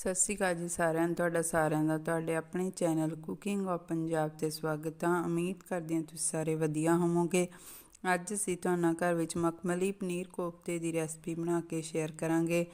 ਸਤਿ ਸ਼੍ਰੀ ਅਕਾਲ ਜੀ ਸਾਰਿਆਂ ਨੂੰ, ਤੁਹਾਡਾ ਸਾਰਿਆਂ ਦਾ, ਤੁਹਾਡੇ ਆਪਣੇ ਚੈਨਲ ਕੁਕਿੰਗ ਆਫ ਪੰਜਾਬ ਤੇ ਸਵਾਗਤ ਹੈ ਉਮੀਦ ਕਰਦੀ ਹਾਂ ਤੁਸੀਂ ਸਾਰੇ ਵਧੀਆ ਹੋਵੋਗੇ। ਅੱਜ ਅਸੀਂ ਤੁਹਾਨੂੰ ਘਰ ਵਿੱਚ ਮਖਮਲੀ ਪਨੀਰ ਕੋਫਤੇ ਦੀ ਰੈਸਪੀ ਬਣਾ ਕੇ ਸ਼ੇਅਰ ਕਰਾਂਗੇ।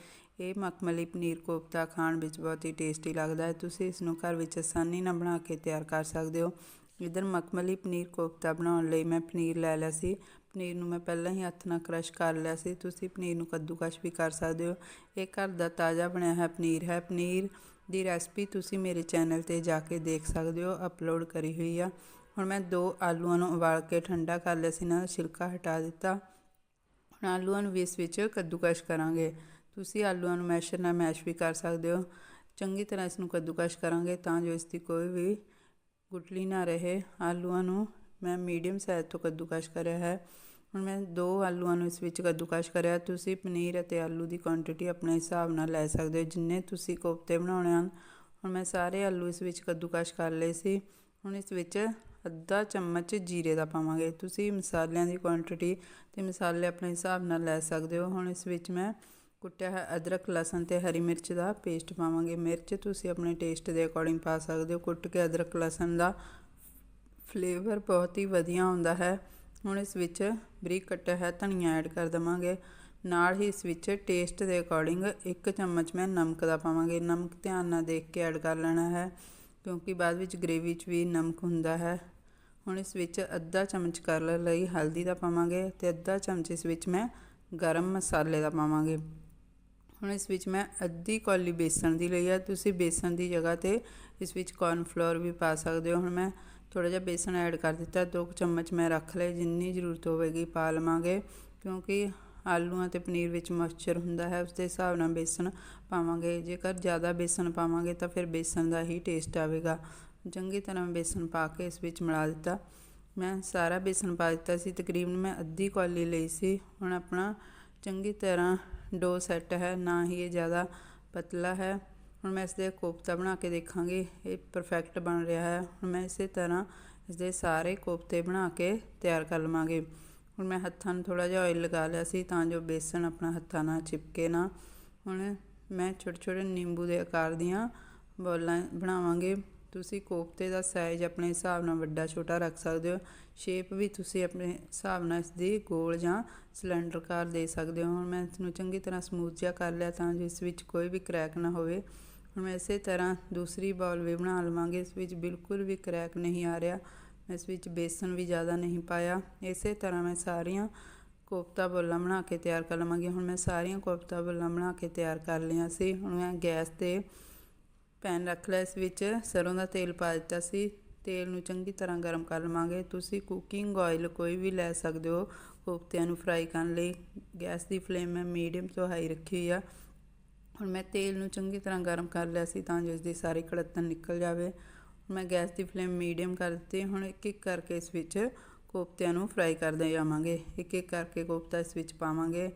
ਇਹ ਮਖਮਲੀ ਪਨੀਰ ਕੋਫਤਾ ਖਾਣ ਵਿੱਚ ਬਹੁਤ ਹੀ ਟੇਸਟੀ ਲੱਗਦਾ ਹੈ। ਤੁਸੀਂ ਇਸ ਨੂੰ ਘਰ ਵਿੱਚ ਆਸਾਨੀ ਨਾਲ ਬਣਾ ਕੇ ਤਿਆਰ ਕਰ ਸਕਦੇ ਹੋ। ਇਧਰ ਮਖਮਲੀ ਪਨੀਰ ਕੋਫਤਾ ਬਣਾਉਣ ਲਈ ਮੈਂ ਪਨੀਰ ਲੈ ਲਿਆ ਸੀ। ਪਨੀਰ ਨੂੰ ਮੈਂ ਪਹਿਲਾਂ ਹੀ ਹੱਥ ਨਾਲ ਕ੍ਰਸ਼ ਕਰ ਲਿਆ ਸੀ। ਤੁਸੀਂ ਪਨੀਰ ਨੂੰ ਕੱਦੂਕਸ਼ ਵੀ ਕਰ ਸਕਦੇ ਹੋ। ਇਹ ਘਰ ਦਾ ਤਾਜ਼ਾ ਬਣਿਆ ਹੋਇਆ ਪਨੀਰ ਹੈ। ਪਨੀਰ ਦੀ ਰੈਸਪੀ ਤੁਸੀਂ ਮੇਰੇ ਚੈਨਲ ਤੇ ਜਾ ਕੇ ਦੇਖ ਸਕਦੇ ਹੋ। ਅਪਲੋਡ ਕਰੀ ਹੋਈ ਆ। ਹੁਣ ਮੈਂ ਦੋ ਆਲੂਆਂ ਨੂੰ ਉਬਾਲ ਕੇ ਠੰਡਾ ਕਰ ਲਿਆ ਸੀ। ਨਾ ਛਿਲਕਾ ਹਟਾ ਦਿੱਤਾ। ਹੁਣ ਆਲੂਆਂ ਨੂੰ ਵੀ ਇਸ ਵਿੱਚ ਕੱਦੂਕਸ਼ ਕਰਾਂਗੇ। ਤੁਸੀਂ ਆਲੂਆਂ ਨੂੰ ਮੈਸ਼ਰ ਨਾਲ ਮੈਸ਼ ਵੀ ਕਰ ਸਕਦੇ ਹੋ। ਚੰਗੀ ਤਰ੍ਹਾਂ ਇਸ ਨੂੰ ਕੱਦੂਕਸ਼ ਕਰਾਂਗੇ ਤਾਂ ਜੋ ਇਸ ਦੀ ਕੋਈ ਵੀ ਗੁਟਲੀ ਨਾ ਰਹੇ। ਆਲੂਆਂ ਨੂੰ ਮੈਂ ਮੀਡੀਅਮ ਸਾਈਜ਼ ਤੋਂ ਕੱਦੂਕਸ਼ ਕਰਿਆ ਹੈ। ਹੁਣ ਮੈਂ ਦੋ ਆਲੂਆਂ ਨੂੰ ਇਸ ਵਿੱਚ ਕੱਦੂਕਸ਼ ਕਰਿਆ। ਤੁਸੀਂ ਪਨੀਰ ਅਤੇ ਆਲੂ ਦੀ ਕੁਆਂਟੀਟੀ ਆਪਣੇ ਹਿਸਾਬ ਨਾਲ ਲੈ ਸਕਦੇ ਹੋ। ਜਿੰਨੇ ਤੁਸੀਂ ਕੋਫਤੇ ਬਣਾਉਣੇ ਹਨ, ਹੁਣ ਮੈਂ ਸਾਰੇ ਆਲੂ ਇਸ ਵਿੱਚ ਕੱਦੂਕਸ਼ ਕਰ ਲਏ ਸੀ। ਹੁਣ ਇਸ ਵਿੱਚ ਅੱਧਾ ਚਮਚ ਜੀਰੇ ਦਾ ਪਾਵਾਂਗੇ। ਤੁਸੀਂ ਮਸਾਲਿਆਂ ਦੀ ਕੁਆਂਟੀਟੀ ਤੇ ਮਸਾਲੇ ਆਪਣੇ ਹਿਸਾਬ ਨਾਲ ਲੈ ਸਕਦੇ ਹੋ। ਹੁਣ ਇਸ ਵਿੱਚ ਮੈਂ ਕੁੱਟਿਆ ਹੈ ਅਦਰਕ, ਲਸਣ ਤੇ ਹਰੀ ਮਿਰਚ ਦਾ ਪੇਸਟ ਪਾਵਾਂਗੇ। ਮਿਰਚ ਤੁਸੀਂ ਆਪਣੇ ਟੇਸਟ ਦੇ ਅਕੋਰਡਿੰਗ ਪਾ ਸਕਦੇ ਹੋ। ਕੁੱਟ ਕੇ ਅਦਰਕ, ਲਸਣ ਦਾ ਫਲੇਵਰ ਬਹੁਤ ਹੀ ਵਧੀਆ ਹੁੰਦਾ ਹੈ। ਹੁਣ ਇਸ ਵਿੱਚ ਬਰੀਕ ਕੱਟਿਆ ਹੋਇਆ ਧਨੀਆ ਐਡ ਕਰ ਦਵਾਂਗੇ। ਨਾਲ ਹੀ ਇਸ ਵਿੱਚ ਟੇਸਟ ਦੇ ਅਕੋਰਡਿੰਗ 1 ਚਮਚ ਮੈਂ ਨਮਕ ਦਾ ਪਾਵਾਂਗੇ। ਨਮਕ ਧਿਆਨ ਨਾਲ ਦੇਖ ਕੇ ਐਡ ਕਰ ਲੈਣਾ ਹੈ, ਕਿਉਂਕਿ ਬਾਅਦ ਵਿੱਚ ਗ੍ਰੇਵੀ 'ਚ ਵੀ ਨਮਕ ਹੁੰਦਾ ਹੈ। ਹੁਣ ਇਸ ਵਿੱਚ ਅੱਧਾ ਚਮਚ ਕਰ ਲਈ ਹਲਦੀ ਦਾ ਪਾਵਾਂਗੇ ਤੇ ਅੱਧਾ ਚਮਚ ਇਸ ਵਿੱਚ ਮੈਂ ਗਰਮ ਮਸਾਲੇ ਦਾ ਪਾਵਾਂਗੇ। ਹੁਣ ਇਸ ਵਿੱਚ ਮੈਂ ਅੱਧੀ ਕੌਲੀ ਬੇਸਣ ਦੀ ਲਈ ਹੈ। ਤੁਸੀਂ ਬੇਸਣ ਦੀ ਜਗ੍ਹਾ ਤੇ ਇਸ ਵਿੱਚ ਕੌਰਨ ਫਲੋਰ ਵੀ ਪਾ ਸਕਦੇ ਹੋ। ਹੁਣ ਮੈਂ ਥੋੜਾ ਜਿਹਾ ਬੇਸਣ ਐਡ ਕਰ ਦਿੱਤਾ, ਦੋ ਚਮਚ ਮੈਂ ਰੱਖ ਲਏ, ਜਿੰਨੀ ਜ਼ਰੂਰਤ ਹੋਵੇਗੀ ਪਾ ਲਵਾਂਗੇ, ਕਿਉਂਕਿ ਆਲੂਆਂ ਤੇ ਪਨੀਰ ਵਿੱਚ ਮੋਇਸਚਰ ਹੁੰਦਾ ਹੈ ਉਸ ਦੇ ਹਿਸਾਬ ਨਾਲ ਬੇਸਣ ਪਾਵਾਂਗੇ। ਜੇਕਰ ਜ਼ਿਆਦਾ ਬੇਸਣ ਪਾਵਾਂਗੇ ਤਾਂ ਫਿਰ ਬੇਸਣ ਦਾ ਹੀ ਟੇਸਟ ਆਵੇਗਾ। ਚੰਗੀ ਤਰ੍ਹਾਂ ਬੇਸਣ ਪਾ ਕੇ ਇਸ ਵਿੱਚ ਮਿਲਾ ਦਿੱਤਾ। ਮੈਂ ਸਾਰਾ ਬੇਸਣ ਪਾ ਦਿੱਤਾ ਸੀ, ਤਕਰੀਬਨ ਮੈਂ ਅੱਧੀ ਕੌਲੀ ਲਈ ਸੀ। ਹੁਣ ਆਪਣਾ ਚੰਗੀ ਤਰ੍ਹਾਂ ਡੋ ਸੈੱਟ ਹੈ, ਨਾ ਹੀ ਇਹ ਜ਼ਿਆਦਾ ਪਤਲਾ ਹੈ। ਹੁਣ ਮੈਂ ਇਸ ਦੇ ਕੋਫਤਾ ਬਣਾ ਕੇ ਦੇਖਾਂਗੀ, ਇਹ ਪਰਫੈਕਟ ਬਣ ਰਿਹਾ ਹੈ। ਹੁਣ ਮੈਂ ਇਸੇ ਤਰ੍ਹਾਂ ਇਸ ਦੇ ਸਾਰੇ ਕੋਫਤੇ ਬਣਾ ਕੇ ਤਿਆਰ ਕਰ ਲਵਾਂਗੇ। ਹੁਣ ਮੈਂ ਹੱਥਾਂ ਨੂੰ ਥੋੜਾ ਜਿਹਾ ਆਇਲ ਲਗਾ ਲਿਆ ਸੀ ਤਾਂ ਜੋ ਬੇਸਣ ਆਪਣਾ ਹੱਥਾਂ ਨਾਲ ਚਿਪਕੇ ਨਾ। ਹੁਣ ਮੈਂ ਛੋਟੇ ਛੋਟੇ ਨਿੰਬੂ ਦੇ ਆਕਾਰ ਦੀਆਂ ਬੋਲਾਂ ਬਣਾਵਾਂਗੇ। ਤੁਸੀਂ ਕੋਫਤੇ ਦਾ ਸਾਈਜ਼ ਆਪਣੇ ਹਿਸਾਬ ਨਾਲ ਵੱਡਾ, ਛੋਟਾ ਰੱਖ ਸਕਦੇ ਹੋ। ਸ਼ੇਪ ਵੀ ਤੁਸੀਂ ਆਪਣੇ ਹਿਸਾਬ ਨਾਲ ਇਸ ਦੀ ਗੋਲ ਜਾਂ ਸਿਲੰਡਰ ਸਿਲੰਡਰਕਾਰ ਦੇ ਸਕਦੇ ਹੋ। ਹੁਣ ਮੈਂ ਇਸ ਨੂੰ ਚੰਗੀ ਤਰ੍ਹਾਂ ਸਮੂਥ ਜਿਹਾ ਕਰ ਲਿਆ ਤਾਂ ਜੋ ਇਸ ਵਿੱਚ ਕੋਈ ਵੀ ਕ੍ਰੈਕ ਨਾ ਹੋਵੇ। ਹੁਣ ਮੈਂ ਇਸੇ ਤਰ੍ਹਾਂ ਦੂਸਰੀ ਬਾਲ ਵੀ ਬਣਾ ਲਵਾਂਗੀ, ਇਸ ਵਿੱਚ ਬਿਲਕੁਲ ਵੀ ਕਰੈਕ ਨਹੀਂ ਆ ਰਿਹਾ ਇਸ ਵਿੱਚ ਬੇਸਨ ਵੀ ਜ਼ਿਆਦਾ ਨਹੀਂ ਪਾਇਆ। ਇਸੇ ਤਰ੍ਹਾਂ ਮੈਂ ਸਾਰੀਆਂ ਕੋਫਤਾ ਬੋਲਾਂ ਬਣਾ ਕੇ ਤਿਆਰ ਕਰ ਲਵਾਂਗੀ। ਹੁਣ ਮੈਂ ਸਾਰੀਆਂ ਕੋਫਤਾ ਬੋਲਾਂ ਬਣਾ ਕੇ ਤਿਆਰ ਕਰ ਲਈਆਂ ਸੀ। ਹੁਣ ਮੈਂ ਗੈਸ ਤੇ ਪੈਨ ਰੱਖ ਲਿਆ, ਇਸ ਵਿੱਚ ਸਰੋਂ ਦਾ ਤੇਲ ਪਾ ਦਿੱਤਾ ਸੀ। ਤੇਲ ਨੂੰ ਚੰਗੀ ਤਰ੍ਹਾਂ ਗਰਮ ਕਰ ਲਵਾਂਗੇ। ਤੁਸੀਂ ਕੁਕਿੰਗ ਆਇਲ ਕੋਈ ਵੀ ਲੈ ਸਕਦੇ ਹੋ ਕੋਫਤਿਆਂ ਨੂੰ ਫਰਾਈ ਕਰਨ ਲਈ। ਗੈਸ ਦੀ ਫਲੇਮ ਮੈਂ ਮੀਡੀਅਮ ਤੋਂ ਹਾਈ ਰੱਖੀ ਆ। ਹੁਣ ਮੈਂ ਤੇਲ ਨੂੰ ਚੰਗੀ ਤਰ੍ਹਾਂ ਗਰਮ ਕਰ ਲਿਆ ਸੀ ਤਾਂ ਜੋ ਇਸ ਦੀ ਸਾਰੀ ਕੜਤਨ ਨਿਕਲ ਜਾਵੇ। ਮੈਂ ਗੈਸ ਦੀ ਫਲੇਮ ਮੀਡੀਅਮ ਕਰ ਦਿੱਤੀ। ਹੁਣ ਇੱਕ ਇੱਕ ਕਰਕੇ ਇਸ ਵਿੱਚ ਕੋਫਤਿਆਂ ਨੂੰ ਫਰਾਈ ਕਰਦੇ ਜਾਵਾਂਗੇ। ਇੱਕ ਇੱਕ ਕਰਕੇ ਕੋਫਤਾ ਇਸ ਵਿੱਚ ਪਾਵਾਂਗੇ।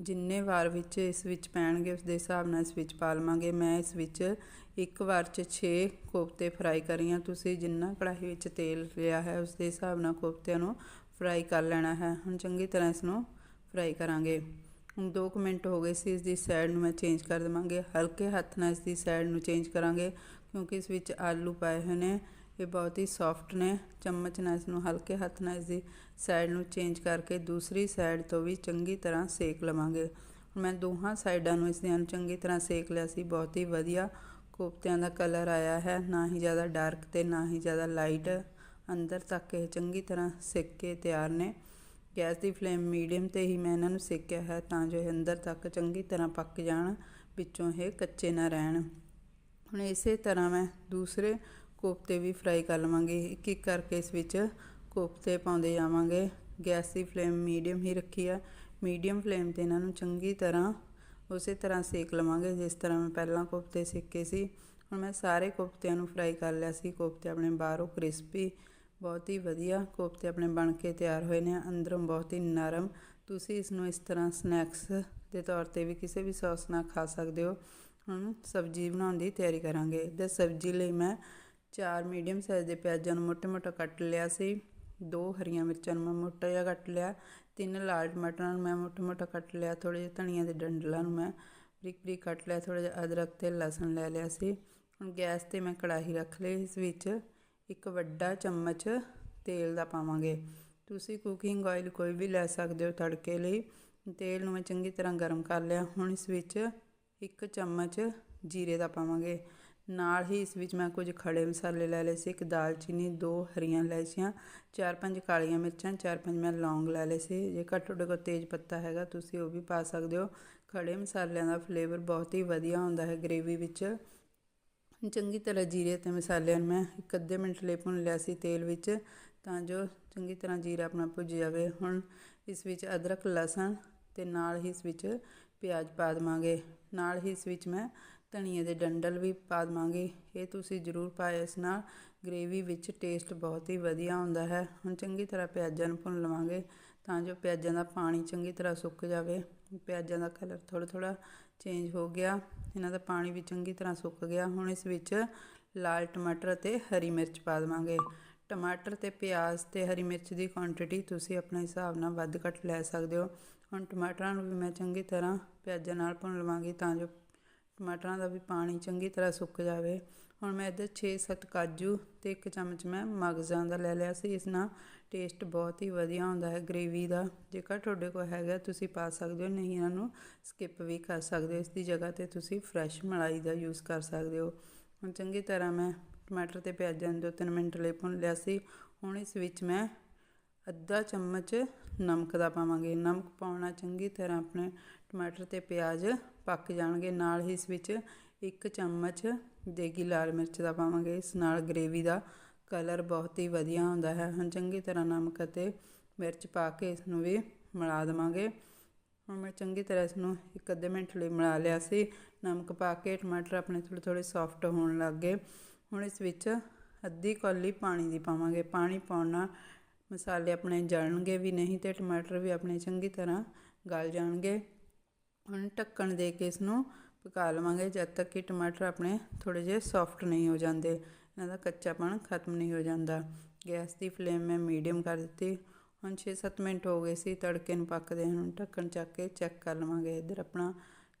ਜਿੰਨੇ ਵਾਰ ਵਿੱਚ ਇਸ ਵਿੱਚ ਪੈਣਗੇ ਉਸ ਦੇ ਹਿਸਾਬ ਨਾਲ ਇਸ ਵਿੱਚ ਪਾ ਲਵਾਂਗੇ। ਮੈਂ ਇਸ ਵਿੱਚ ਇੱਕ ਵਾਰ 'ਚ 6 ਕੋਫਤੇ ਫਰਾਈ ਕਰੀਆਂ। ਤੁਸੀਂ ਜਿੰਨਾ ਕੜਾਹੀ ਵਿੱਚ ਤੇਲ ਲਿਆ ਹੈ ਉਸ ਦੇ ਹਿਸਾਬ ਨਾਲ ਕੋਫਤਿਆਂ ਨੂੰ ਫਰਾਈ ਕਰ ਲੈਣਾ ਹੈ। ਹੁਣ ਚੰਗੀ ਤਰ੍ਹਾਂ ਇਸ ਨੂੰ ਫਰਾਈ ਕਰਾਂਗੇ। 2 ਮਿੰਟ ਹੋ ਗਏ ਸੀ, ਇਸ ਦੀ ਸਾਈਡ ਨੂੰ ਮੈਂ ਚੇਂਜ ਕਰ ਦੇਵਾਂਗੇ। ਹਲਕੇ ਹੱਥ ਨਾਲ ਇਸ ਦੀ ਸਾਈਡ ਨੂੰ ਚੇਂਜ ਕਰਾਂਗੇ, ਕਿਉਂਕਿ ਇਸ ਵਿੱਚ ਆਲੂ ਪਾਏ ਹੋਏ ਨੇ, ਇਹ ਬਹੁਤ ਹੀ ਸੌਫਟ ਨੇ। ਚਮਚ ਨਾਲ ਇਸ ਨੂੰ ਹਲਕੇ ਹੱਥ ਨਾਲ ਇਸ ਦੀ ਸਾਈਡ ਨੂੰ ਚੇਂਜ ਕਰਕੇ ਦੂਸਰੀ ਸਾਈਡ ਤੋਂ ਵੀ ਚੰਗੀ ਤਰ੍ਹਾਂ ਸੇਕ ਲਵਾਂਗੇ। ਮੈਂ ਦੋਹਾਂ ਸਾਈਡਾਂ ਨੂੰ ਇਸ ਦੀਆਂ ਚੰਗੀ ਤਰ੍ਹਾਂ ਸੇਕ ਲਿਆ ਸੀ, ਬਹੁਤ ਹੀ ਵਧੀਆ ਕੋਫਤਿਆਂ ਦਾ ਕਲਰ ਆਇਆ ਹੈ, ਨਾ ਹੀ ਜ਼ਿਆਦਾ ਡਾਰਕ ਤੇ ਨਾ ਹੀ ਜ਼ਿਆਦਾ ਲਾਈਟ ਅੰਦਰ ਤੱਕ ਇਹ ਚੰਗੀ ਤਰ੍ਹਾਂ ਸੇਕ ਕੇ ਤਿਆਰ ਨੇ। ਗੈਸ ਦੀ ਫਲੇਮ ਮੀਡੀਅਮ ਤੇ ਹੀ ਮੈਂ ਇਹਨਾਂ ਨੂੰ ਸੇਕਿਆ ਹੈ ਤਾਂ ਜੋ ਇਹ ਅੰਦਰ ਤੱਕ ਚੰਗੀ ਤਰ੍ਹਾਂ ਪੱਕ ਜਾਣ, ਵਿੱਚੋਂ ਇਹ ਕੱਚੇ ਨਾ ਰਹਿਣ। ਹੁਣ ਇਸੇ ਤਰ੍ਹਾਂ ਮੈਂ ਦੂਸਰੇ ਕੋਫਤੇ ਵੀ ਫਰਾਈ ਕਰ ਲਵਾਂਗੀ। ਇੱਕ ਇੱਕ ਕਰਕੇ ਇਸ ਵਿੱਚ ਕੋਫਤੇ ਪਾਉਂਦੇ ਜਾਵਾਂਗੇ। ਗੈਸ ਦੀ ਫਲੇਮ ਮੀਡੀਅਮ ਹੀ ਰੱਖੀ ਆ। ਮੀਡੀਅਮ ਫਲੇਮ ਤੇ ਇਹਨਾਂ ਨੂੰ ਚੰਗੀ ਤਰ੍ਹਾਂ ਉਸੇ ਤਰ੍ਹਾਂ ਸੇਕ ਲਵਾਂਗੇ, ਜਿਸ ਤਰ੍ਹਾਂ ਮੈਂ ਪਹਿਲਾਂ ਕੋਫਤੇ ਸੇਕੇ ਸੀ। ਹੁਣ ਮੈਂ ਸਾਰੇ ਕੋਫਤਿਆਂ ਨੂੰ ਫਰਾਈ ਕਰ ਲਿਆ ਸੀ। ਕੋਫਤੇ ਆਪਣੇ ਬਾਹਰੋਂ ਕ੍ਰਿਸਪੀ ਬਹੁਤ ਹੀ ਵਧੀਆ ਕੋਫਤੇ ਆਪਣੇ ਬਣ ਕੇ ਤਿਆਰ ਹੋਏ ਨੇ, ਅੰਦਰੋਂ ਬਹੁਤ ਹੀ ਨਰਮ। ਤੁਸੀਂ ਇਸ ਨੂੰ ਇਸ ਤਰ੍ਹਾਂ ਸਨੈਕਸ ਦੇ ਤੌਰ ਤੇ ਵੀ ਕਿਸੇ ਵੀ ਸੌਸ ਨਾਲ ਖਾ ਸਕਦੇ ਹੋ। ਹੁਣ ਸਬਜ਼ੀ ਬਣਾਉਣ ਦੀ ਤਿਆਰੀ ਕਰਾਂਗੇ। ਇਹਦੇ ਸਬਜ਼ੀ ਲਈ ਮੈਂ ਚਾਰ ਮੀਡੀਅਮ ਸਾਈਜ਼ ਦੇ ਪਿਆਜ਼ਾਂ ਨੂੰ ਮੋਟੇ-ਮੋਟੇ ਕੱਟ ਲਿਆ ਸੀ। ਦੋ ਹਰੀਆਂ ਮਿਰਚਾਂ ਨੂੰ ਮੈਂ ਮੋਟਾ ਜਿਹਾ ਕੱਟ ਲਿਆ। ਤਿੰਨ ਲਾਲ ਟਮਾਟਰਾਂ ਨੂੰ ਮੈਂ ਮੋਟਾ-ਮੋਟਾ ਕੱਟ ਲਿਆ। ਥੋੜੇ ਜਿਹੇ ਧਨੀਆ ਦੇ ਡੰਡਲਾਂ ਨੂੰ ਮੈਂ ਬਰੀਕ ਬਰੀਕ ਕੱਟ ਲਿਆ। ਥੋੜਾ ਜਿਹਾ ਅਦਰਕ ਤੇ ਲਸਣ ਲੈ ਲਿਆ ਸੀ। ਹੁਣ ਗੈਸ ਤੇ ਮੈਂ ਕੜਾਹੀ ਰੱਖ ਲਈ ਇਸ ਵਿੱਚ। ਇੱਕ ਵੱਡਾ ਚਮਚ ਤੇਲ ਦਾ ਪਾਵਾਂਗੇ। ਤੁਸੀਂ ਕੁਕਿੰਗ ਆਇਲ ਕੋਈ ਵੀ ਲੈ ਸਕਦੇ ਹੋ ਤੜਕੇ ਲਈ। ਤੇਲ ਨੂੰ ਮੈਂ ਚੰਗੀ ਤਰ੍ਹਾਂ ਗਰਮ ਕਰ ਲਿਆ। ਹੁਣ ਇਸ ਵਿੱਚ ਇੱਕ ਚਮਚ ਜੀਰੇ ਦਾ ਪਾਵਾਂਗੇ। ਨਾਲ ਹੀ ਇਸ ਵਿੱਚ ਮੈਂ ਕੁਝ ਖੜੇ ਮਸਾਲੇ ਲੈ ਲਏ ਸੀ। ਇੱਕ ਦਾਲਚੀਨੀ, ਦੋ ਹਰੀਆਂ ਇਲਾਇਚੀਆਂ, ਚਾਰ ਪੰਜ ਕਾਲੀਆਂ ਮਿਰਚਾਂ, ਚਾਰ ਪੰਜ ਮੈਂ ਲੌਂਗ ਲੈ ਲਏ ਸੀ। ਜੇ ਘੱਟ ਤੁਹਾਡੇ ਕੋਲ ਤੇਜ਼ ਪੱਤਾ ਹੈਗਾ, ਤੁਸੀਂ ਉਹ ਵੀ ਪਾ ਸਕਦੇ ਹੋ। ਖੜੇ ਮਸਾਲਿਆਂ ਦਾ ਫਲੇਵਰ ਬਹੁਤ ਹੀ ਵਧੀਆ ਹੁੰਦਾ ਹੈ। ਗ੍ਰੇਵੀ ਵਿੱਚ ਚੰਗੀ ਤਰ੍ਹਾਂ ਜੀਰੇ ਅਤੇ ਮਸਾਲਿਆਂ ਨੂੰ ਮੈਂ ਇੱਕ ਅੱਧੇ ਮਿੰਟ ਲਈ ਭੁੰਨ ਲਿਆ ਸੀ ਤੇਲ ਵਿੱਚ, ਤਾਂ ਜੋ ਚੰਗੀ ਤਰ੍ਹਾਂ ਜੀਰਾ ਆਪਣਾ ਭੁੱਜ ਜਾਵੇ। ਹੁਣ ਇਸ ਵਿੱਚ ਅਦਰਕ, ਲਸਣ ਅਤੇ ਨਾਲ ਹੀ ਇਸ ਵਿੱਚ ਪਿਆਜ਼ ਪਾ ਦੇਵਾਂਗੇ। ਨਾਲ ਹੀ ਇਸ ਵਿੱਚ ਮੈਂ ਧਨੀਏ ਦੇ ਡੰਡਲ ਵੀ ਪਾ ਦੇਵਾਂਗੇ। ਇਹ ਤੁਸੀਂ ਜ਼ਰੂਰ ਪਾਇਓ, ਇਸ ਨਾਲ ਗ੍ਰੇਵੀ ਵਿੱਚ ਟੇਸਟ ਬਹੁਤ ਹੀ ਵਧੀਆ ਹੁੰਦਾ ਹੈ। ਹੁਣ ਚੰਗੀ ਤਰ੍ਹਾਂ ਪਿਆਜ਼ਾਂ ਨੂੰ ਭੁੰਨ ਲਵਾਂਗੇ, ਤਾਂ ਜੋ ਪਿਆਜ਼ਾਂ ਦਾ ਪਾਣੀ ਚੰਗੀ ਤਰ੍ਹਾਂ ਸੁੱਕ ਜਾਵੇ। ਪਿਆਜ਼ਾਂ ਦਾ ਕਲਰ ਥੋੜ੍ਹਾ ਥੋੜ੍ਹਾ ਚੇਂਜ ਹੋ ਗਿਆ। ਇਹਨਾਂ ਦਾ ਪਾਣੀ ਵੀ ਚੰਗੀ ਤਰ੍ਹਾਂ ਸੁੱਕ ਗਿਆ, ਹੁਣ ਇਸ ਵਿੱਚ ਲਾਲ ਟਮਾਟਰ ਅਤੇ ਹਰੀ ਮਿਰਚ ਪਾ ਦੇਵਾਂਗੇ। ਟਮਾਟਰ ਤੇ ਪਿਆਜ਼ ਤੇ ਹਰੀ ਮਿਰਚ ਦੀ ਕੁਆਂਟੀਟੀ ਤੁਸੀਂ ਆਪਣੇ ਹਿਸਾਬ ਨਾਲ ਵੱਧ ਘੱਟ ਲੈ ਸਕਦੇ ਹੋ। ਹੁਣ ਟਮਾਟਰਾਂ ਨੂੰ ਵੀ ਮੈਂ ਚੰਗੀ ਤਰ੍ਹਾਂ ਪਿਆਜ਼ਾਂ ਨਾਲ ਭੁੰਨ ਲਵਾਂਗੀ ਤਾਂ ਜੋ ਟਮਾਟਰਾਂ ਦਾ ਵੀ ਪਾਣੀ ਚੰਗੀ ਤਰ੍ਹਾਂ ਸੁੱਕ ਜਾਵੇ। ਹੁਣ ਮੈਂ ਇੱਧਰ 6-7 ਕਾਜੂ ਤੇ ਇੱਕ ਚਮਚ ਮੈਂ ਮਗਜ਼ਾਂ ਦਾ ਲੈ ਲਿਆ ਸੀ, ਇਸ ਨਾਲ ਟੇਸਟ ਬਹੁਤ ਹੀ ਵਧੀਆ ਹੁੰਦਾ ਹੈ ਗ੍ਰੇਵੀ ਦਾ। ਜੇਕਰ ਤੁਹਾਡੇ ਕੋਲ ਹੈਗਾ, ਤੁਸੀਂ ਪਾ ਸਕਦੇ ਹੋ, ਨਹੀਂ ਇਹਨਾਂ ਨੂੰ ਸਕਿਪ ਵੀ ਕਰ ਸਕਦੇ ਹੋ, ਇਸ ਦੀ ਜਗ੍ਹਾ ਤੇ ਤੁਸੀਂ ਫਰੈਸ਼ ਮਲਾਈ ਦਾ ਯੂਜ਼ ਕਰ ਸਕਦੇ ਹੋ। ਹੁਣ ਚੰਗੀ ਤਰ੍ਹਾਂ ਮੈਂ ਟਮਾਟਰ ਤੇ ਪਿਆਜ਼ਾਂ ਨੂੰ ਦੋ ਤਿੰਨ ਮਿੰਟ ਲਈ ਭੁੰਨ ਲਿਆ ਸੀ। ਹੁਣ ਇਸ ਵਿੱਚ ਮੈਂ ਅੱਧਾ ਚਮਚ ਨਮਕ ਦਾ ਪਾਵਾਂਗੇ। ਨਮਕ ਪਾਉਣਾ ਚੰਗੀ ਤਰ੍ਹਾਂ ਆਪਣੇ ਟਮਾਟਰ ਤੇ ਪਿਆਜ਼ ਪੱਕ ਜਾਣਗੇ। ਨਾਲ ਹੀ ਇਸ ਵਿੱਚ ਇੱਕ ਚਮਚ ਦੇਗੀ ਲਾਲ ਮਿਰਚ ਦਾ ਪਾਵਾਂਗੇ। ਇਸ ਨਾਲ ਗ੍ਰੇਵੀ ਦਾ ਕਲਰ ਬਹੁਤ ਹੀ ਵਧੀਆ ਹੁੰਦਾ ਹੈ। ਹੁਣ ਚੰਗੀ ਤਰ੍ਹਾਂ ਨਮਕ ਅਤੇ ਮਿਰਚ ਪਾ ਕੇ ਇਸ ਨੂੰ ਵੀ ਮਿਲਾ ਦੇਵਾਂਗੇ। ਹੁਣ ਮੈਂ ਚੰਗੀ ਤਰ੍ਹਾਂ ਇਸ ਨੂੰ ਇੱਕ ਅੱਧੇ ਮਿੰਟ ਲਈ ਮਿਲਾ ਲਿਆ ਸੀ। ਨਮਕ ਪਾ ਕੇ ਟਮਾਟਰ ਆਪਣੇ ਥੋੜ੍ਹੇ ਥੋੜ੍ਹੇ ਸੌਫਟ ਹੋਣ ਲੱਗ ਗਏ। ਹੁਣ ਇਸ ਵਿੱਚ ਅੱਧੀ ਕੌਲੀ ਪਾਣੀ ਦੀ ਪਾਵਾਂਗੇ। ਪਾਣੀ ਪਾਉਣ ਨਾਲ ਮਸਾਲੇ ਆਪਣੇ ਜਲਣਗੇ ਵੀ ਨਹੀਂ ਤੇ ਟਮਾਟਰ ਵੀ ਆਪਣੇ ਚੰਗੀ ਤਰ੍ਹਾਂ ਗਲ ਜਾਣਗੇ। ਹੁਣ ਢੱਕਣ ਦੇ ਕੇ ਇਸ ਨੂੰ ਪਕਾ ਲਵਾਂਗੇ ਜਦ ਤੱਕ ਕਿ ਟਮਾਟਰ ਆਪਣੇ ਥੋੜੇ ਜਿਹੇ ਸੌਫਟ ਨਹੀਂ ਹੋ ਜਾਂਦੇ, ਇਹਨਾਂ ਦਾ ਕੱਚਾਪਣ ਖਤਮ ਨਹੀਂ ਹੋ ਜਾਂਦਾ। ਗੈਸ ਦੀ ਫਲੇਮ ਮੈਂ ਮੀਡੀਅਮ ਕਰ ਦਿੱਤੀ। ਹੁਣ 6-7 ਮਿੰਟ ਹੋ ਗਏ ਸੀ ਤੜਕੇ ਨੂੰ ਪੱਕਦੇ ਹੁਣ ਢੱਕਣ ਚੱਕ ਕੇ ਚੈੱਕ ਕਰ ਲਵਾਂਗੇ। ਇੱਧਰ ਆਪਣਾ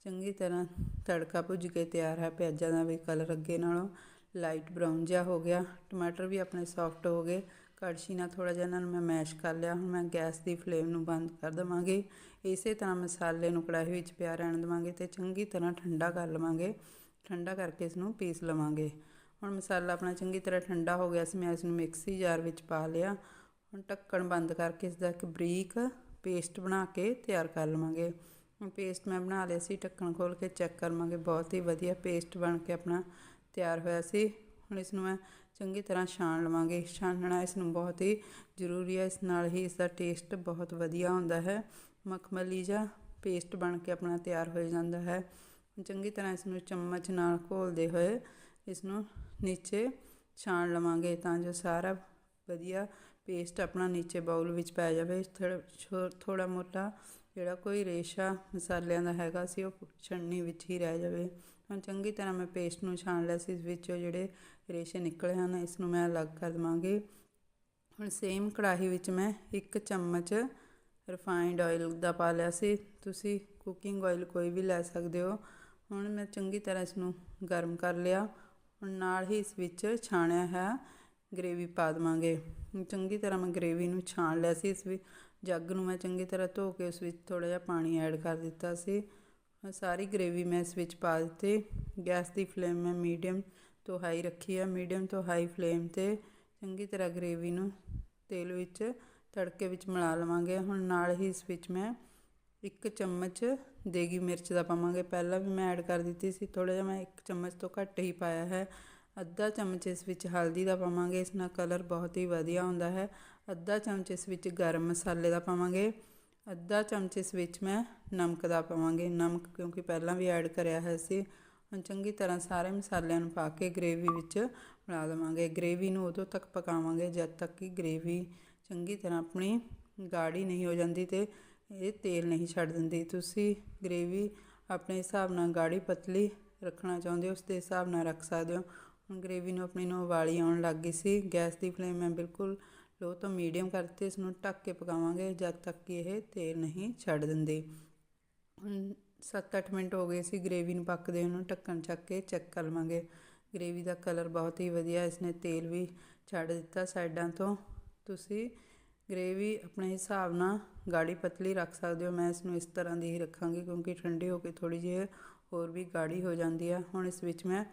ਚੰਗੀ ਤਰ੍ਹਾਂ ਤੜਕਾ ਭੁੱਜ ਕੇ ਤਿਆਰ ਹੈ, ਪਿਆਜ਼ਾਂ ਦਾ ਵੀ ਕਲਰ ਅੱਗੇ ਨਾਲੋਂ ਲਾਈਟ ਬਰਾਊਨ ਜਿਹਾ ਹੋ ਗਿਆ। ਟਮਾਟਰ ਵੀ ਆਪਣੇ ਸੌਫਟ ਹੋ ਗਏ। ਕੜਛੀ ਨਾਲ ਥੋੜਾ ਜਿਹਾ ਇਹਨਾਂ ਨੂੰ ਮੈਂ ਮੈਸ਼ ਕਰ ਲਿਆ। ਹੁਣ ਮੈਂ ਗੈਸ ਦੀ ਫਲੇਮ ਨੂੰ ਬੰਦ ਕਰ ਦੇਵਾਂਗੀ। ਇਸੇ ਤਰ੍ਹਾਂ ਮਸਾਲੇ ਨੂੰ ਕੜਾਹੀ ਵਿੱਚ ਪਿਆ ਰਹਿਣ ਦੇਵਾਂਗੇ ਤੇ ਚੰਗੀ ਤਰ੍ਹਾਂ ਠੰਡਾ ਕਰ ਲਵਾਂਗੇ। ਠੰਡਾ ਕਰਕੇ ਇਸ ਨੂੰ ਪੀਸ ਲਵਾਂਗੇ। ਹੁਣ ਮਸਾਲਾ ਆਪਣਾ ਚੰਗੀ ਤਰ੍ਹਾਂ ਠੰਡਾ ਹੋ ਗਿਆ ਸੀ, ਮੈਂ ਇਸ ਨੂੰ ਮਿਕਸੀ ਜਾਰ ਵਿੱਚ ਪਾ ਲਿਆ। ਹੁਣ ਢੱਕਣ ਬੰਦ ਕਰਕੇ ਇਸ ਦਾ ਇੱਕ ਬਰੀਕ ਪੇਸਟ ਬਣਾ ਕੇ ਤਿਆਰ ਕਰ ਲਵਾਂਗੇ। ਪੇਸਟ ਮੈਂ ਬਣਾ ਲਿਆ ਸੀ, ਢੱਕਣ ਖੋਲ ਕੇ ਚੈੱਕ ਕਰਵਾਂਗੇ ਬਹੁਤ ਹੀ ਵਧੀਆ ਪੇਸਟ ਬਣ ਕੇ ਆਪਣਾ ਤਿਆਰ ਹੋਇਆ ਸੀ। ਹੁਣ ਇਸ ਨੂੰ ਮੈਂ ਚੰਗੀ ਤਰ੍ਹਾਂ ਛਾਣ ਲਵਾਂਗੇ। ਛਾਣਨਾ ਇਸ ਨੂੰ ਬਹੁਤ ਹੀ ਜ਼ਰੂਰੀ ਹੈ। ਇਸ ਨਾਲ ਹੀ ਇਸ ਦਾ ਟੇਸਟ ਬਹੁਤ ਵਧੀਆ ਹੁੰਦਾ ਹੈ। ਮਖਮਲੀ ਜਾਂ ਪੇਸਟ ਬਣ ਕੇ ਆਪਣਾ ਤਿਆਰ ਹੋ ਜਾਂਦਾ ਹੈ। ਚੰਗੀ ਤਰ੍ਹਾਂ ਇਸ ਨੂੰ ਚਮਚ ਨਾਲ ਘੋਲਦੇ ਹੋਏ ਇਸ ਨੂੰ ਨੀਚੇ ਛਾਣ ਲਵਾਂਗੇ ਤਾਂ ਜੋ ਸਾਰਾ ਵਧੀਆ ਪੇਸਟ ਆਪਣਾ ਨੀਚੇ ਬਾਉਲ ਵਿੱਚ ਪੈ ਜਾਵੇ। ਥੋੜਾ ਮੋਟਾ ਜਿਹੜਾ ਕੋਈ ਰੇਸ਼ਾ ਮਸਾਲਿਆਂ ਦਾ ਹੈਗਾ ਸੀ ਉਹ ਛਣਨੀ ਵਿੱਚ ਹੀ ਰਹਿ ਜਾਵੇ। ਹੁਣ ਚੰਗੀ ਤਰ੍ਹਾਂ ਮੈਂ ਪੇਸਟ ਨੂੰ ਛਾਣ ਲਿਆ ਸੀ। ਇਸ ਵਿੱਚੋਂ ਜਿਹੜੇ ਰੇਸ਼ੇ ਨਿਕਲੇ ਹਨ ਇਸ ਨੂੰ ਮੈਂ ਅਲੱਗ ਕਰ ਦਵਾਂਗੀ। ਹੁਣ ਸੇਮ ਕੜਾਹੀ ਵਿੱਚ ਮੈਂ ਇੱਕ ਚਮਚ ਰਿਫਾਈਨਡ ਆਇਲ ਦਾ ਪਾ ਲਿਆ ਸੀ। ਤੁਸੀਂ ਕੁਕਿੰਗ ਆਇਲ ਕੋਈ ਵੀ ਲੈ ਸਕਦੇ ਹੋ। ਹੁਣ ਮੈਂ ਚੰਗੀ ਤਰ੍ਹਾਂ ਇਸ ਨੂੰ ਗਰਮ ਕਰ ਲਿਆ। ਹੁਣ ਨਾਲ ਹੀ ਇਸ ਵਿੱਚ ਛਾਣਿਆ ਹੈ ਗ੍ਰੇਵੀ ਪਾ ਦਵਾਂਗੇ। ਚੰਗੀ ਤਰ੍ਹਾਂ ਮੈਂ ਗ੍ਰੇਵੀ ਨੂੰ ਛਾਣ ਲਿਆ ਸੀ। ਇਸ ਵਿੱਚ ਜੱਗ ਨੂੰ ਮੈਂ ਚੰਗੀ ਤਰ੍ਹਾਂ ਧੋ ਕੇ ਉਸ ਵਿੱਚ ਥੋੜਾ ਜਿਹਾ ਪਾਣੀ ਐਡ ਕਰ ਦਿੱਤਾ ਸੀ। ਸਾਰੀ ਗ੍ਰੇਵੀ ਮੈਂ ਇਸ ਵਿੱਚ ਪਾ ਦਿੱਤੀ। ਗੈਸ ਦੀ ਫਲੇਮ ਮੈਂ ਮੀਡੀਅਮ ਤੋਂ ਹਾਈ ਰੱਖੀ ਹੈ ਮੀਡੀਅਮ ਤੋਂ ਹਾਈ ਫਲੇਮ ਤੇ ਚੰਗੀ ਤਰ੍ਹਾਂ ਗ੍ਰੇਵੀ ਨੂੰ ਤੇਲ ਵਿੱਚ ਤੜਕੇ ਵਿੱਚ ਮਿਲਾ ਲਵਾਂਗੇ। ਹੁਣ ਨਾਲ ਹੀ ਇਸ ਵਿੱਚ ਮੈਂ ਇੱਕ ਚਮਚ ਦੇਗੀ ਮਿਰਚ ਦਾ ਪਾਵਾਂਗੇ। ਪਹਿਲਾਂ ਵੀ ਮੈਂ ਐਡ ਕਰ ਦਿੱਤੀ ਸੀ ਥੋੜਾ ਜਿਹਾ ਮੈਂ ਇੱਕ ਚਮਚ ਤੋਂ ਘੱਟ ਹੀ ਪਾਇਆ ਹੈ। ਅੱਧਾ ਚਮਚ ਇਸ ਵਿੱਚ ਹਲਦੀ ਦਾ ਪਾਵਾਂਗੇ, ਇਸ ਨਾਲ ਕਲਰ ਬਹੁਤ ਹੀ ਵਧੀਆ ਹੁੰਦਾ ਹੈ। ਅੱਧਾ ਚਮਚ ਇਸ ਵਿੱਚ ਗਰਮ ਮਸਾਲੇ ਦਾ ਪਾਵਾਂਗੇ। ਅੱਧਾ ਚਮਚ ਇਸ ਵਿੱਚ ਮੈਂ ਨਮਕ ਦਾ ਪਾਵਾਂਗੇ। ਨਮਕ ਕਿਉਂਕਿ ਪਹਿਲਾਂ ਵੀ ਐਡ ਕਰਿਆ ਹੈ ਸੀ। ਹੁਣ ਚੰਗੀ ਤਰ੍ਹਾਂ ਸਾਰੇ ਮਸਾਲਿਆਂ ਨੂੰ ਪਾ ਕੇ ਗ੍ਰੇਵੀ ਵਿੱਚ ਬਣਾ ਦੇਵਾਂਗੇ। ਗ੍ਰੇਵੀ ਨੂੰ ਉਦੋਂ ਤੱਕ ਪਕਾਵਾਂਗੇ ਜਦ ਤੱਕ ਕਿ ਗ੍ਰੇਵੀ ਚੰਗੀ ਤਰ੍ਹਾਂ ਆਪਣੀ ਗਾੜੀ ਨਹੀਂ ਹੋ ਜਾਂਦੀ ਤੇ ਇਹ ਤੇਲ ਨਹੀਂ ਛੱਡ ਦਿੰਦੀ। ਤੁਸੀਂ ਗ੍ਰੇਵੀ ਆਪਣੇ ਹਿਸਾਬ ਨਾਲ ਗਾੜੀ ਪਤਲੀ ਰੱਖਣਾ ਚਾਹੁੰਦੇ ਹੋ ਉਸ ਦੇ ਹਿਸਾਬ ਨਾਲ ਰੱਖ ਸਕਦੇ ਹੋ। ਹੁਣ ਗ੍ਰੇਵੀ ਨੂੰ ਆਪਣੀ ਨੂੰ ਉਬਾਲੀ ਆਉਣ ਲੱਗ ਗਈ ਸੀ। ਗੈਸ ਦੀ ਫਲੇਮ ਮੈਂ ਬਿਲਕੁਲ ਲੋ ਤੋਂ ਮੀਡੀਅਮ ਕਰਤੇ ਇਸ ਨੂੰ ਢੱਕ ਕੇ ਪਕਾਵਾਂਗੇ ਜਦ ਤੱਕ ਕਿ ਇਹ ਤੇਲ ਨਹੀਂ ਛੱਡ ਦਿੰਦੀ। ਹੁਣ 7-8 ਮਿੰਟ ਹੋ ਗਏ ਸੀ ਗ੍ਰੇਵੀ ਨੂੰ ਪੱਕਦੇ ਉਹਨੂੰ ਢੱਕਣ ਚੱਕ ਕੇ ਚੈੱਕ ਕਰ ਲਵਾਂਗੇ। ਗ੍ਰੇਵੀ ਦਾ ਕਲਰ ਬਹੁਤ ਹੀ ਵਧੀਆ, ਇਸਨੇ ਤੇਲ ਵੀ ਛੱਡ ਦਿੱਤਾ ਸਾਈਡਾਂ ਤੋਂ। ਤੁਸੀਂ ਗ੍ਰੇਵੀ ਆਪਣੇ ਹਿਸਾਬ ਨਾਲ ਗਾੜੀ ਪਤਲੀ ਰੱਖ ਸਕਦੇ ਹੋ। ਮੈਂ ਇਸ ਨੂੰ ਇਸ ਤਰ੍ਹਾਂ ਦੀ ਹੀ ਰੱਖਾਂਗੀ ਕਿਉਂਕਿ ਠੰਡੀ ਹੋ ਕੇ ਥੋੜੀ ਜਿਹੀ ਹੋਰ ਵੀ ਗਾੜੀ ਹੋ ਜਾਂਦੀ ਆ। ਹੁਣ ਇਸ ਵਿੱਚ ਮੈਂ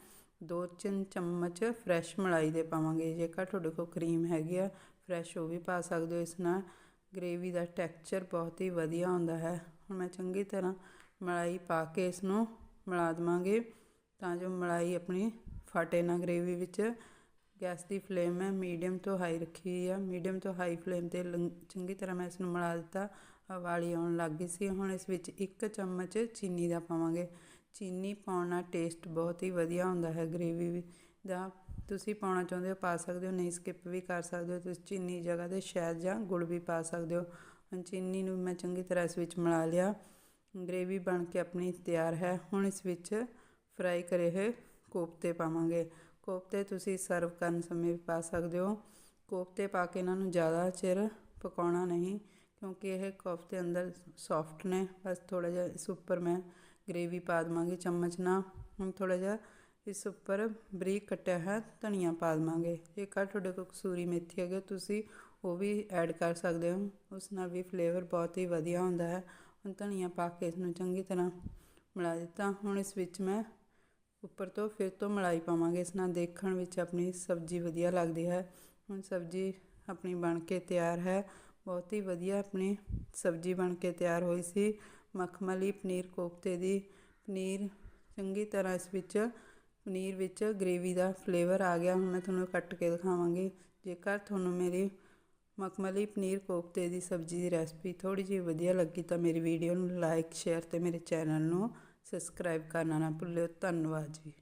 ਦੋ ਚਿੰ ਚਮਚ ਫਰੈਸ਼ ਮਲਾਈ ਦੇ ਪਾਵਾਂਗੇ। ਜੇਕਰ ਤੁਹਾਡੇ ਕੋਲ ਕਰੀਮ ਹੈਗੀ ਆ ਫਰੈਸ਼ ਉਹ ਵੀ ਪਾ ਸਕਦੇ ਹੋ। ਇਸ ਨਾਲ ਗ੍ਰੇਵੀ ਦਾ ਟੈਕਸਚਰ ਬਹੁਤ ਹੀ ਵਧੀਆ ਹੁੰਦਾ ਹੈ। ਹੁਣ ਮੈਂ ਚੰਗੀ ਤਰ੍ਹਾਂ ਮਲਾਈ ਪਾ ਕੇ ਇਸ ਨੂੰ ਮਿਲਾ ਦੇਵਾਂਗੇ ਤਾਂ ਜੋ ਮਲਾਈ ਆਪਣੀ ਫਟੇ ਨਾ ਗ੍ਰੇਵੀ ਵਿੱਚ ਗੈਸ ਦੀ ਫਲੇਮ ਮੈਂ ਮੀਡੀਅਮ ਤੋਂ ਹਾਈ ਰੱਖੀ ਹੋਈ ਆ। ਮੀਡੀਅਮ ਤੋਂ ਹਾਈ ਫਲੇਮ ਤੇ ਲੰ- ਚੰਗੀ ਤਰ੍ਹਾਂ ਮੈਂ ਇਸ ਨੂੰ ਮਿਲਾ ਦਿੱਤਾ। ਉਬਾਲੀ ਆਉਣ ਲੱਗ ਗਈ ਸੀ। ਹੁਣ ਇਸ ਵਿੱਚ ਇੱਕ ਚਮਚ ਚੀਨੀ ਦਾ ਪਾਵਾਂਗੇ। ਚੀਨੀ ਪਾਉਣ ਨਾਲ ਟੇਸਟ ਬਹੁਤ ਹੀ ਵਧੀਆ ਹੁੰਦਾ ਹੈ ਗ੍ਰੇਵੀ ਵੀ ਦਾ। ਤੁਸੀਂ ਪਾਉਣਾ ਚਾਹੁੰਦੇ ਹੋ, ਪਾ ਸਕਦੇ ਹੋ। ਨਹੀਂ, ਸਕਿਪ ਵੀ ਕਰ ਸਕਦੇ ਹੋ। ਤੁਸੀਂ ਚੀਨੀ ਜਗ੍ਹਾ ਤੇ ਸ਼ਹਿਦ ਜਾਂ ਗੁੜ ਵੀ ਪਾ ਸਕਦੇ ਹੋ। ਹੁਣ ਚੀਨੀ ਨੂੰ ਮੈਂ ਚੰਗੀ ਤਰ੍ਹਾਂ ਇਸ ਵਿੱਚ ਮਿਲਾ ਲਿਆ। ਗ੍ਰੇਵੀ ਬਣ ਕੇ ਆਪਣੀ ਤਿਆਰ ਹੈ। ਹੁਣ ਇਸ ਵਿੱਚ ਫਰਾਈ ਕਰੇ ਹੋਏ ਕੋਫਤੇ ਪਾਵਾਂਗੇ। ਕੋਫਤੇ ਤੁਸੀਂ ਸਰਵ ਕਰਨ ਸਮੇਂ ਵੀ ਪਾ ਸਕਦੇ ਹੋ। ਕੋਫਤੇ ਪਾ ਕੇ ਇਹਨਾਂ ਨੂੰ ਜ਼ਿਆਦਾ ਚਿਰ ਪਕਾਉਣਾ ਨਹੀਂ, ਕਿਉਂਕਿ ਇਹ ਕੋਫਤੇ ਅੰਦਰ ਸੌਫਟ ਨੇ। ਬਸ ਥੋੜਾ ਜਿਹਾ ਇਸ ਉੱਪਰ ਮੈਂ ਗ੍ਰੇਵੀ ਪਾ ਦੇਵਾਂਗੀ ਚਮਚ ਨਾਲ। ਹੁਣ ਥੋੜਾ ਜਿਹਾ ਇਸ ਉੱਪਰ ਬਰੀਕ ਕੱਟਿਆ ਹੈ ਧਨੀਆ ਪਾ ਦੇਵਾਂਗੇ। ਜੇਕਰ ਤੁਹਾਡੇ ਕੋਲ ਕਸੂਰੀ ਮੇਥੀ ਹੈਗੇ, ਤੁਸੀਂ ਉਹ ਵੀ ਐਡ ਕਰ ਸਕਦੇ ਹੋ। ਉਸ ਨਾਲ ਵੀ ਫਲੇਵਰ ਬਹੁਤ ਹੀ ਵਧੀਆ ਹੁੰਦਾ ਹੈ। ਹੁਣ ਧਨੀਆ ਪਾ ਕੇ ਇਸ ਨੂੰ ਚੰਗੀ ਤਰ੍ਹਾਂ ਮਿਲਾ ਦਿੱਤਾ। ਹੁਣ ਇਸ ਵਿੱਚ ਮੈਂ ਉੱਪਰ ਤੋਂ ਫਿਰ ਤੋਂ ਮਲਾਈ ਪਾਵਾਂਗੇ। ਇਸ ਨਾਲ ਦੇਖਣ ਵਿੱਚ ਆਪਣੀ ਸਬਜ਼ੀ ਵਧੀਆ ਲੱਗਦੀ ਹੈ। ਹੁਣ ਸਬਜ਼ੀ ਆਪਣੀ ਬਣ ਕੇ ਤਿਆਰ ਹੈ। ਬਹੁਤ ਹੀ ਵਧੀਆ ਆਪਣੀ ਸਬਜ਼ੀ ਬਣ ਕੇ ਤਿਆਰ ਹੋਈ ਸੀ। ਮਖਮਲੀ ਪਨੀਰ ਕੋਫਤੇ ਦੀ ਪਨੀਰ ਚੰਗੀ ਤਰ੍ਹਾਂ ਇਸ ਵਿੱਚ, ਪਨੀਰ ਵਿੱਚ ਗ੍ਰੇਵੀ ਦਾ ਫਲੇਵਰ ਆ ਗਿਆ। ਹੁਣ ਮੈਂ ਤੁਹਾਨੂੰ ਕੱਟ ਕੇ ਦਿਖਾਵਾਂਗੀ। ਜੇਕਰ ਤੁਹਾਨੂੰ ਮੇਰੀ ਮਖਮਲੀ ਪਨੀਰ ਕੋਫਤੇ ਦੀ ਸਬਜ਼ੀ ਦੀ ਰੈਸਪੀ ਥੋੜੀ ਜਿਹੀ ਵਧੀਆ ਲੱਗੀ ਤਾਂ ਮੇਰੀ ਵੀਡੀਓ ਨੂੰ ਲਾਈਕ ਸ਼ੇਅਰ ਤੇ ਮੇਰੇ ਚੈਨਲ ਨੂੰ ਸਬਸਕ੍ਰਾਈਬ ਕਰਨਾ ਨਾ ਭੁੱਲਿਓ। ਧੰਨਵਾਦ ਜੀ।